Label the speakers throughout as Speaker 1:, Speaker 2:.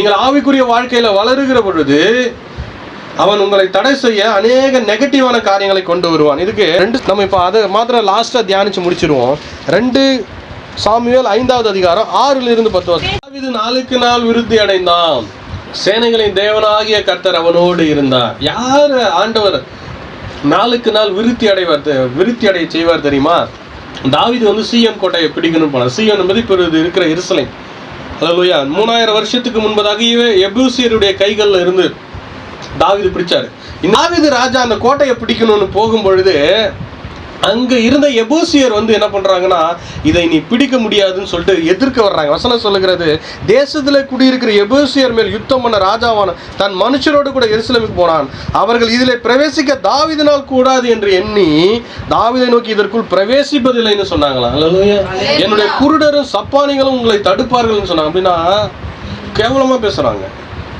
Speaker 1: நீங்கள் ஆவிக்குரிய வாழ்க்கையில வளருகிற பொழுது அவன் உங்களை தடை செய்ய அநேக நெகட்டிவான காரியங்களை கொண்டு வருவான். இதுக்கு ரெண்டு நம்ம இப்போ அதை மாத்திரம் லாஸ்ட்டாக தியானிச்சு முடிச்சிருவோம். ரெண்டு சாமியல் ஐந்தாவது அதிகாரம் ஆறுல இருந்து பத்து வருஷம் தாவீது நாளுக்கு நாள் விருத்தி அடைந்தான். சேனைகளின் தேவனாகிய கர்த்தர் அவனோடு இருந்தார். யார் ஆண்டவர் நாளுக்கு நாள் விருத்தி அடைவார் விருத்தி அடைய செய்வார் தெரியுமா? தாவீது வந்து சிஎம் கோட்டையை பிடிக்கணும்னு போனார். சிஎம் என்பது இப்போ இது இருக்கிற இருசலை அலலுயா மூணாயிரம் வருஷத்துக்கு முன்பதாகவே எபூசியருடைய கைகளில் இருந்து தாவிது பிடிச்சாரு. தாவிது ராஜா அந்த கோட்டையை பிடிக்கணும்னு போகும் பொழுது அங்க இருந்த எபூசியர் வந்து என்ன பண்றாங்கன்னா இதை நீ பிடிக்க முடியாதுன்னு சொல்லிட்டு எதிர்க்க வர்றாங்க. வசனம் சொல்லுகிறது தேசத்துல குடியிருக்கிற எபூசியர் மேல் யுத்தம் பண்ண ராஜாவான தன் மனுஷரோடு கூட எருசலேமுக்கு போனான். அவர்கள் இதிலே பிரவேசிக்க தாவீதினால் கூடாது என்று எண்ணி தாவீதை நோக்கி இதற்குள் பிரவேசிப்பதில்லைன்னு சொன்னாங்களாம் அல்லேலூயா என்னுடைய குருடரும் சப்பானிகளும் உங்களை தடுப்பார்கள்னு சொன்னாங்க. அப்படின்னா கேவலமா பேசுறாங்க.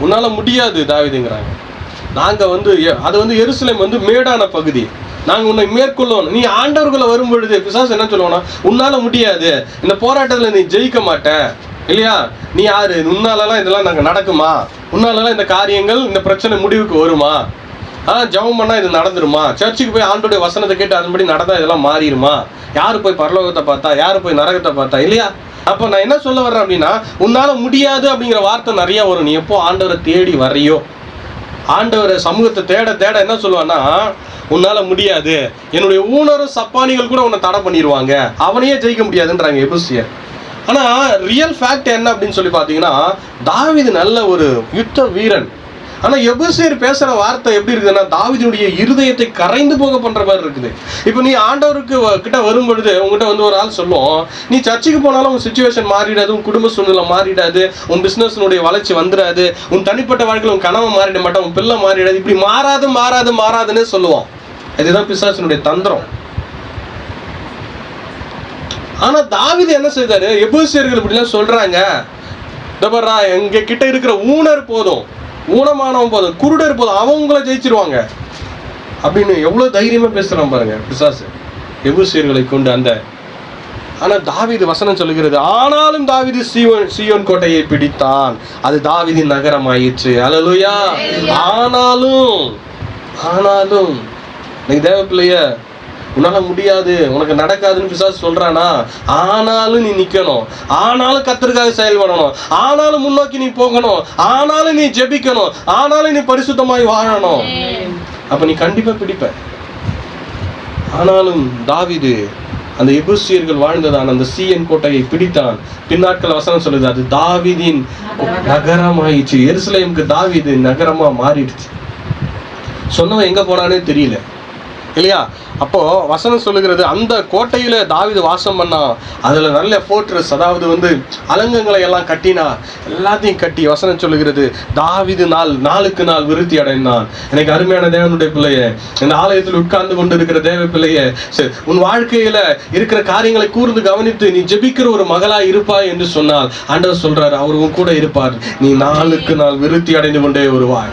Speaker 1: உன்னால முடியாது தாவீதுங்கிறாங்க. நாங்க வந்து அது வந்து எருசலேம் வந்து மேடான பகுதி. நாங்கள் உன்னை மேற்கொள்ளுவோம். நீ ஆண்டவர்களை வரும் பொழுது பிசாசு என்ன சொல்லுவோம்னா உன்னால் முடியாது. இந்த போராட்டத்தில் நீ ஜெயிக்க மாட்ட இல்லையா? நீ யாரு? உன்னாலலாம் இதெல்லாம் நாங்கள் நடக்குமா? உன்னாலலாம் இந்த காரியங்கள் இந்த பிரச்சனை முடிவுக்கு வருமா? ஆனால் ஜெபம் பண்ணால் இது நடந்துருமா? சர்ச்சுக்கு போய் ஆண்டோடைய வசனத்தை கேட்டு அதன்படி நடந்தால் இதெல்லாம் மாறிடுமா யார் போய் பரலோகத்தை பார்த்தா? யார் போய் நரகத்தை பார்த்தா? இல்லையா? அப்போ நான் என்ன சொல்ல வர்றேன் அப்படின்னா உன்னால் முடியாது அப்படிங்கிற வார்த்தை நிறையா வரும். நீ எப்போ ஆண்டவரை தேடி வரையோ ஆண்டவரை சமூகத்தை தேட தேட என்ன சொல்லுவான்னா உன்னால முடியாது. என்னுடைய ஊனரும் சப்பானிகள் கூட உன்னை தடை பண்ணிடுவாங்க அவனையே ஜெயிக்க முடியாதுன்றாங்க எபுசியர் ஆனால் ரியல் ஃபேக்ட் என்ன அப்படின்னு சொல்லி பார்த்தீங்கன்னா தாவிது நல்ல ஒரு யுத்த வீரன். ஆனால் எபுசியர் பேசுகிற வார்த்தை எப்படி இருக்குதுன்னா தாவிதனுடைய இருதயத்தை கரைந்து போக பண்ணுற மாதிரி இருக்குது. இப்போ நீ ஆண்டவருக்கு வ- கிட்ட வரும்பொழுது உங்ககிட்ட வந்து ஒரு ஆள் சொல்லுவோம் நீ சர்ச்சுக்கு போனாலும் உன் சுச்சுவேஷன் மாறிடாது உன் குடும்ப சூழ்நிலை மாறிடாது உன் பிஸ்னஸ்னுடைய வளர்ச்சி வந்துடாது உன் தனிப்பட்ட வாழ்க்கையில் உன் கனவை மாறிட மாட்டேன் உன் பிள்ளை மாறிடாது. இப்படி மாறாது மாறாது மாறாதுன்னு சொல்லுவோம் இதுதான் பிசாசனுடைய தந்திரம். ஆனா தாவீது என்ன செய்தாரு? எபூசியர்கள் இப்படிலாம் சொல்றாங்க. இந்த பாருடா, எங்க கிட்ட இருக்கிற ஊனர் போதும். ஊனமானவன் போதும் குருடர் போதும் அவங்கள ஜெயிச்சிருவாங்க. அப்படின்னு எவ்வளவு தைரியமா பேசுறான் பாருங்க பிசாசு. எபூசியர்களை கொண்டு அந்த ஆனா தாவீது வசனம் சொல்லுகிறது ஆனாலும் தாவீது சீயோன் சீயோன் கோட்டையை பிடித்தான். அது தாவீதின் நகரம் ஆயிற்று அல்லேலூயா ஆனாலும் ஆனாலும் நீ தேவ பிள்ளைய உன்னால முடியாது உனக்கு நடக்காதுன்னு பிசாசு சொல்றானா? ஆனாலும் நீ நிக்கணும். ஆனாலும் கத்தருக்காக செயல்படணும். ஆனாலும் முன்னோக்கி நீ போகணும். ஆனாலும் நீ ஜெபிக்கணும். ஆனாலும் நீ பரிசுத்தமாய் வாழணும். அப்ப நீ கண்டிப்பா பிடிப்ப. ஆனாலும் தாவிது அந்த எபூசியர்கள் வாழ்ந்ததான் அந்த சிஎன் கோட்டையை பிடித்தான். பின்னாட்கள் வசனம் சொல்லுது அது தாவிதின் நகரமாயிடுச்சு. எருசலேமுக்கு தாவிது நகரமா மாறிடுச்சு. சொன்னவன் எங்க போனானே தெரியல. இல்லையா? அப்போ வசனம் சொல்லுகிறது அந்த கோட்டையில தாவிது வாசம் பண்ணான் அதுல நல்ல போர்ட்ரஸ் அதாவது வந்து அலங்கங்களை எல்லாம் கட்டினா எல்லாத்தையும் கட்டி வசனம் சொல்லுகிறது தாவிது நாள் நாளுக்கு நாள் விருத்தி அடைந்தான். எனக்கு அருமையான தேவனுடைய பிள்ளையே இந்த ஆலயத்தில் உட்கார்ந்து கொண்டு இருக்கிற தேவ பிள்ளையே சரி, உன் வாழ்க்கையில இருக்கிற காரியங்களை கூர்ந்து கவனித்து நீ ஜெபிக்கிற ஒரு மகளா இருப்பாய் என்று சொன்னால் ஆண்டவர் சொல்றாரு அவர் உன் கூட இருப்பார். நீ நாளுக்கு நாள் விருத்தி அடைந்து கொண்டே வருவாய்.